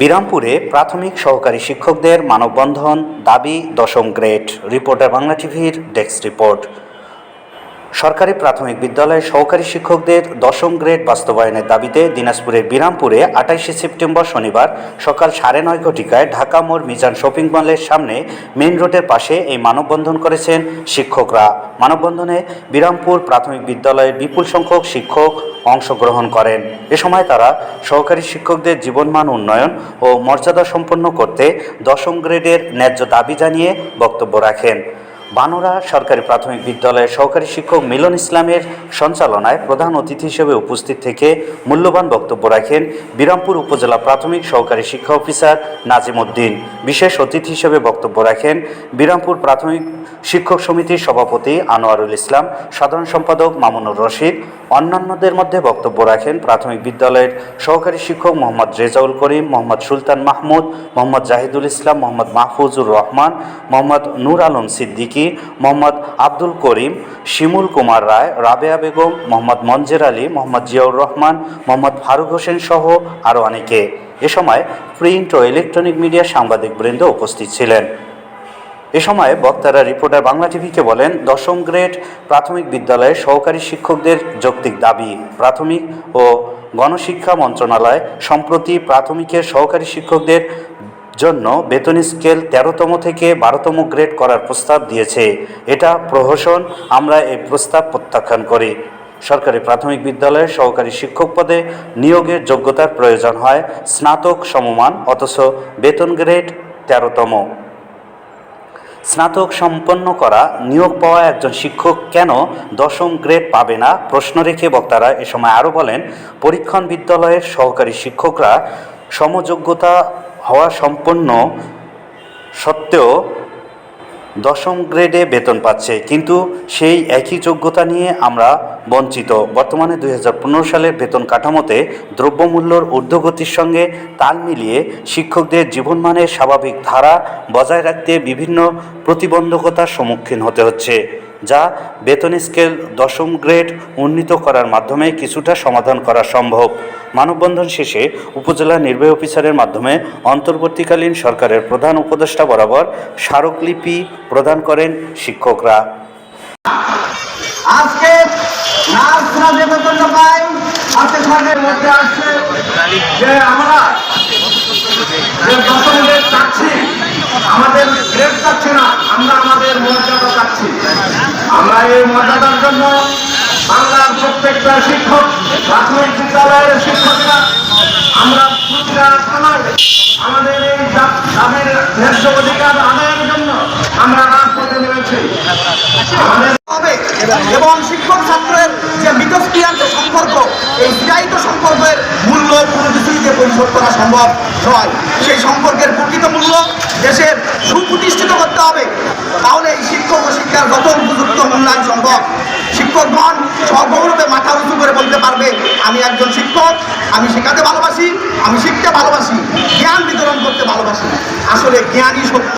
বিরামপুরে প্রাথমিক সহকারী শিক্ষকদের মানববন্ধন দাবি দশম গ্রেড রিপোর্টার বাংলা টিভির ডেস্ক রিপোর্ট। সরকারি প্রাথমিক বিদ্যালয়ে সহকারী শিক্ষকদের দশম গ্রেড বাস্তবায়নের দাবিতে দিনাজপুরের বিরামপুরে আঠাইশে সেপ্টেম্বর শনিবার সকাল সাড়ে নয় ঘটিকায় ঢাকা মোড় মিজান শপিং মলের সামনে মেইন রোডের পাশে এই মানববন্ধন করেছেন শিক্ষকরা। মানববন্ধনে বিরামপুর প্রাথমিক বিদ্যালয়ের বিপুল সংখ্যক শিক্ষক অংশগ্রহণ করেন। এ সময় তারা সহকারী শিক্ষকদের জীবনমান উন্নয়ন ও মর্যাদা সম্পন্ন করতে দশম গ্রেডের ন্যায্য দাবি জানিয়ে বক্তব্য রাখেন। বানোরা সরকারি প্রাথমিক বিদ্যালয়ের সহকারী শিক্ষক মিলন ইসলামের সঞ্চালনায় প্রধান অতিথি হিসেবে উপস্থিত থেকে মূল্যবান বক্তব্য রাখেন বিরামপুর উপজেলা প্রাথমিক সহকারী শিক্ষা অফিসার নাজিম উদ্দিন। বিশেষ অতিথি হিসেবে বক্তব্য রাখেন বিরামপুর প্রাথমিক শিক্ষক সমিতির সভাপতি আনোয়ারুল ইসলাম, সাধারণ সম্পাদক মামুনুর রশিদ অন্যান্যদের মধ্যে বক্তব্য রাখেন প্রাথমিক বিদ্যালয়ের সহকারী শিক্ষক মোহাম্মদ রেজাউল করিম, মোহাম্মদ সুলতান মাহমুদ, মোহাম্মদ জাহিদুল ইসলাম, মোহাম্মদ মাহফুজুর রহমান, মোহাম্মদ নূর আলম সিদ্দিকী, মোহাম্মদ আব্দুল করিম, শিমুল কুমার রায়, রাবেয়া বেগম, মোহাম্মদ মঞ্জের আলী, মোহাম্মদ জিয়াউর রহমান, মোহাম্মদ ফারুক হোসেন সহ আরও অনেকে। এ সময় প্রিন্ট ও ইলেকট্রনিক মিডিয়া সাংবাদিকবৃন্দ উপস্থিত ছিলেন। এ সময় বক্তারা রিপোর্টার বাংলা টিভিকে বলেন, দশম গ্রেড প্রাথমিক বিদ্যালয়ে সহকারী শিক্ষকদের যৌক্তিক দাবি। প্রাথমিক ও গণশিক্ষা মন্ত্রণালয় সম্প্রতি প্রাথমিকের সহকারী শিক্ষকদের জন্য বেতন স্কেল তেরোতম থেকে বারোতম গ্রেড করার প্রস্তাব দিয়েছে। এটা প্রহসন, আমরা এই প্রস্তাব প্রত্যাখ্যান করি। সরকারি প্রাথমিক বিদ্যালয়ে সহকারী শিক্ষক পদে নিয়োগের যোগ্যতার প্রয়োজন হয়, স্নাতক সমমান, অথচ বেতন গ্রেড তেরোতম। স্নাতক সম্পন্ন করা, নিয়োগ পাওয়া একজন শিক্ষক কেন দশম গ্রেড পাবে না? প্রশ্ন রেখে বক্তারা এ সময় আরও বলেন, পরীক্ষণ বিদ্যালয়ের সহকারী শিক্ষকরা সমযোগ্যতা হওয়া সম্পন্ন সত্ত্বেও দশম গ্রেডে বেতন পাচ্ছে। কিন্তু সেই একই যোগ্যতা নিয়ে আমরা বঞ্চিত। বর্তমানে দুই হাজার পনেরো সালের বেতন কাঠামোতে দ্রব্যমূল্যর ঊর্ধ্বগতির সঙ্গে তাল মিলিয়ে শিক্ষকদের জীবনমানের স্বাভাবিক ধারা বজায় রাখতে বিভিন্ন প্রতিবন্ধকতার সম্মুখীন হতে হচ্ছে, যা বেতন স্কেল দশম গ্রেড উন্নীত করার মাধ্যমে কিছুটা সমাধান করা সম্ভব। মানববন্ধন শেষে উপজেলা নির্বাহী অফিসারের মাধ্যমে অন্তর্বর্তীকালীন সরকারের প্রধান উপদেষ্টা বরাবর স্মারকলিপি প্রদান করেন শিক্ষকরা। আমরা মর্যাদা চাচ্ছি। আমরা এই মর্যাদার জন্য বাংলার প্রত্যেকটা শিক্ষক, প্রাথমিক বিদ্যালয়ের শিক্ষকরা, আমরা আমাদের এই দা- ন্যায্য অধিকার আদায়ের জন্য আমরা রাজপথে নেমেছি। এবং শিক্ষক ছাত্রের যে মিথস্ক্রিয়ার যে সম্পর্ক, এই বিদায়িত সম্পর্কের মূল্য কোনো যে পরিশোধ করা সম্ভব নয়। সেই সম্পর্কের প্রকৃত মূল্য দেশের সুপ্রতিষ্ঠিত করতে হবে। তাহলে এই শিক্ষক ও শিক্ষার যত উপযুক্ত মূল্যায়ন সম্ভব। শিক্ষকগণ সগৌরবে মাথা উঁচু করে বলতে পারবে, আমি একজন শিক্ষক, আমি শেখাতে ভালোবাসি, আমি শিখতে ভালোবাসি, জ্ঞান বিতরণ করতে ভালোবাসি। আসলে জ্ঞানই সত্য।